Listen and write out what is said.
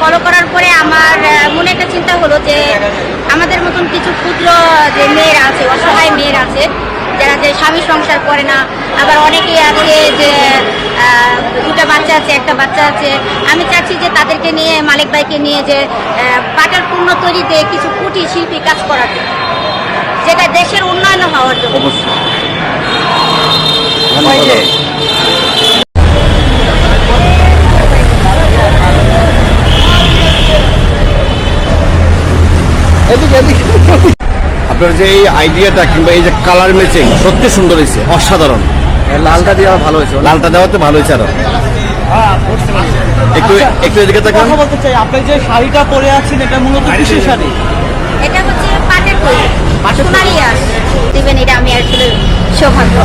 Follow করার পরে আমার মনে একটা চিন্তা হলো যে আমাদের মতন কিছু ক্ষুদ্র যে মেয়েরা আছে, অসহায় মেয়েরা আছে, যারা যে স্বামী সংসার করে না, আবার অনেকেই আছে যে দুটা বাচ্চা আছে, একটা বাচ্চা আছে। আমি চাচ্ছি যে তাদেরকে নিয়ে, মালিক ভাইকে নিয়ে যে পাটের পূর্ণ তৈরিতে কিছু কুটির শিল্পী কাজ করাতে যেটা দেশের উন্নয়ন হওয়ার জন্য অবশ্যই ওই যে এদিকে এদিকে আপনার যে এই আইডিয়াটা কিংবা এই যে কালার ম্যাচিং সত্যি সুন্দর হয়েছে অসাধারণ। লালটা দেওয়া ভালো হয়েছে লালটা দেওয়াতে ভালো হয়েছে আরও। একটু আচ্ছা, একটু এদিকে তাকান। বলতে চাই আপনি যে শাড়িটা পরে আছেন এটা মূলত কিসের শাড়ি? এটা হচ্ছে পাটের তৈরি। সোনালি আঁশ। দিবেন এটা আমি আসলে সৌভাগ্য।